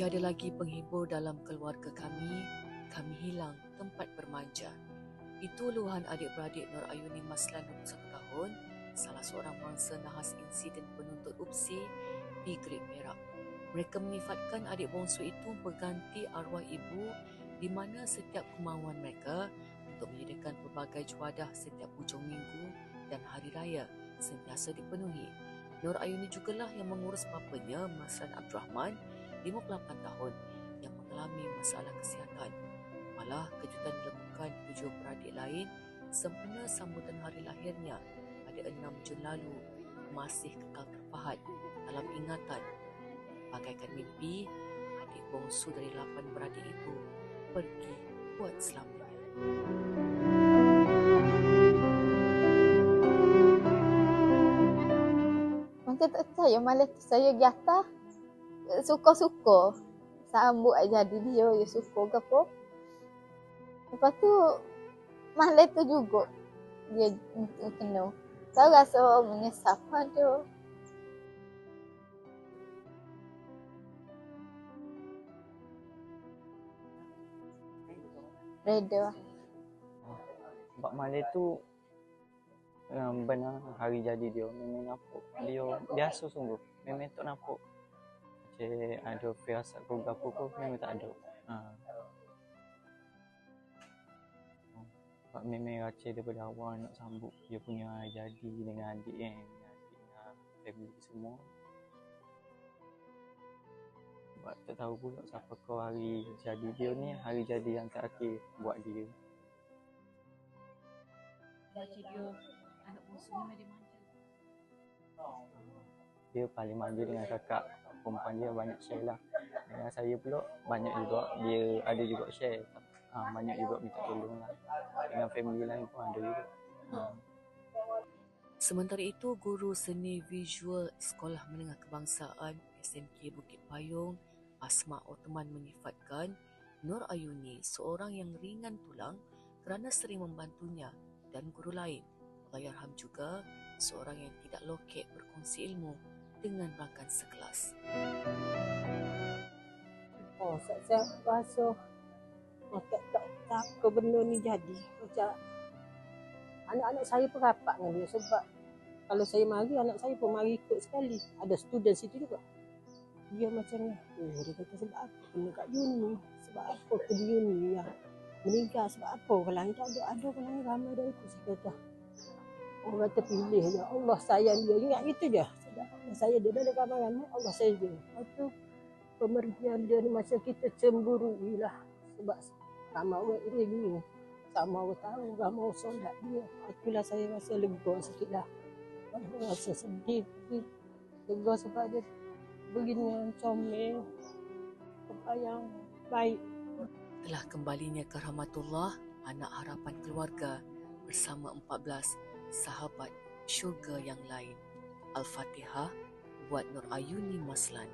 Tiada lagi penghibur dalam keluarga kami, kami hilang tempat bermanja. Itu luahan adik-beradik Nur Ayuni Maslan 21 tahun, salah seorang mangsa nahas insiden penuntut UPSI di Great Perak. Mereka menyifatkan adik bongsu itu berganti arwah ibu di mana setiap kemauan mereka untuk menyediakan pelbagai juadah setiap hujung minggu dan hari raya sentiasa dipenuhi. Nur Ayuni jugalah yang mengurus bapanya, Masran Abdul Rahman, 58 tahun, yang mengalami masalah kesihatan. Malah kejutan dilakukan tujuh beradik lain sempena sambutan hari lahirnya pada 6 Jun lalu masih kekal terpahat dalam ingatan. Bagaikan mimpi, adik bongsu dari lapan beradik itu pergi buat selamanya. Macam tak percaya malam tu saya atas. Suka-suka. Sambut jadi dia, ya suka ke apa. Lepas tu, malam tu juga dia kena. Saya rasa menyesal pada Reda. Sebab malam tu um, benar hari jadi dia memang nampak dia biasa sungguh memang tak nampak macam ada firasat ke apa ke memang tak ada ha. Sebab memang racun daripada awal nak sambut dia punya jadi dengan adik kan dengan adik dengan family semua sebab tak tahu pula siapa kau hari jadi dia ni hari jadi yang terakhir buat dia anak ni dia manja. dia paling manja dengan kakak perempuan dia banyak share lah. Dengan saya pula banyak juga dia ada juga share. Ha, banyak juga minta tolong lah. Dengan family lain pun ada juga. Ha. Sementara itu, guru seni visual Sekolah Menengah Kebangsaan SMK Bukit Payung, Asma Ottoman menyifatkan Nur Ayuni seorang yang ringan tulang kerana sering membantunya dan guru lain. Allahyarham juga seorang yang tidak lokek berkongsi ilmu dengan rakan sekelas. Oh, saya, rasa macam tak tak ke benda ni jadi. Macam anak-anak saya pun rapat dengan dia sebab kalau saya mari, anak saya pun mari ikut sekali. Ada student situ juga. Dia macam ni. Oh, dia kata sebab apa kena kat uni? Sebab apa ke di uni yang meninggal? Sebab apa? Kalau tak ada, ada kalau ramai dari itu. Saya kata, orang kata pilih je. Allah sayang dia. Ingat gitu je. Allah saya dia. Dia ada ramai-ramai. Allah sayang dia. Lepas tu, pemergian dia ni macam kita cemburui lah. Sebab ramai orang ring ni. Sama orang tahu, ramai orang solat dia. Itulah saya rasa lega sikit lah. Rasa sedih. Lega sebab dia begini yang comel. Apa yang baik. Telah kembalinya ke rahmatullah anak harapan keluarga bersama 14 sahabat syurga yang lain. Al-Fatihah buat Nur Ayuni Maslan.